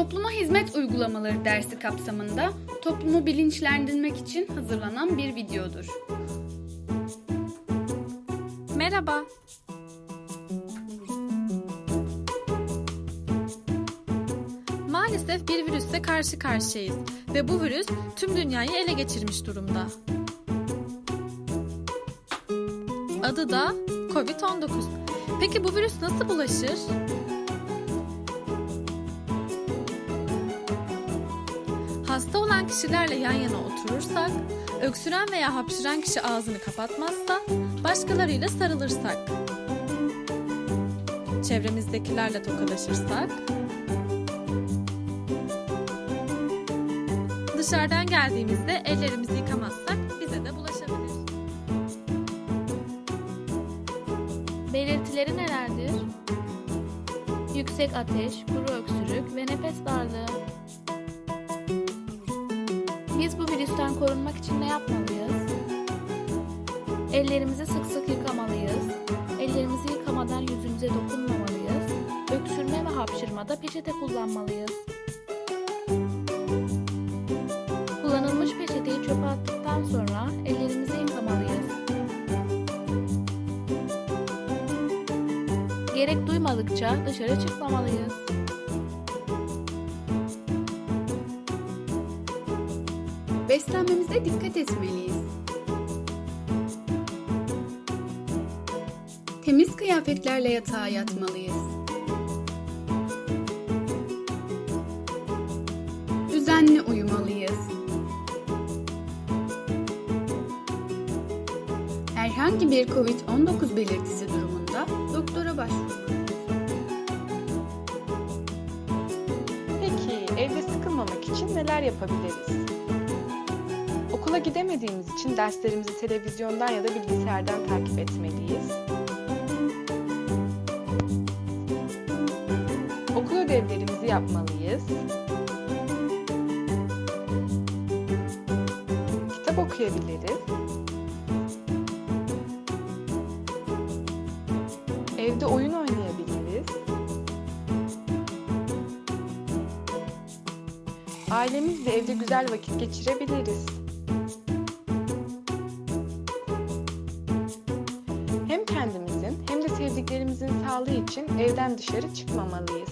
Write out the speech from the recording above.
Topluma hizmet uygulamaları dersi kapsamında toplumu bilinçlendirmek için hazırlanan bir videodur. Merhaba. Maalesef bir virüsle karşı karşıyayız ve bu virüs tüm dünyayı ele geçirmiş durumda. Adı da COVID-19. Peki bu virüs nasıl bulaşır? Kişilerle yan yana oturursak, öksüren veya hapşıran kişi ağzını kapatmazsa, başkalarıyla sarılırsak, çevremizdekilerle tokalaşırsak, dışarıdan geldiğimizde ellerimizi yıkamazsak bize de bulaşabilir. Belirtileri nelerdir? Yüksek ateş, kuru öksürük ve nefes darlığı. Biz bu virüsten korunmak için ne yapmalıyız? Ellerimizi sık sık yıkamalıyız. Ellerimizi yıkamadan yüzümüze dokunmamalıyız. Öksürme ve hapşırmada peçete kullanmalıyız. Kullanılmış peçeteyi çöpe attıktan sonra ellerimizi yıkamalıyız. Gerek duymadıkça dışarı çıkmamalıyız. Beslenmemize dikkat etmeliyiz. Temiz kıyafetlerle yatağa yatmalıyız. Düzenli uyumalıyız. Herhangi bir COVID-19 belirtisi durumunda doktora başvurmalıyız. Peki evde sıkılmamak için neler yapabiliriz? Okula gidemediğimiz için derslerimizi televizyondan ya da bilgisayardan takip etmeliyiz. Okul ödevlerimizi yapmalıyız. Kitap okuyabiliriz. Evde oyun oynayabiliriz. Ailemizle evde güzel vakit geçirebiliriz. sevdiklerimizin sağlığı için evden dışarı çıkmamalıyız.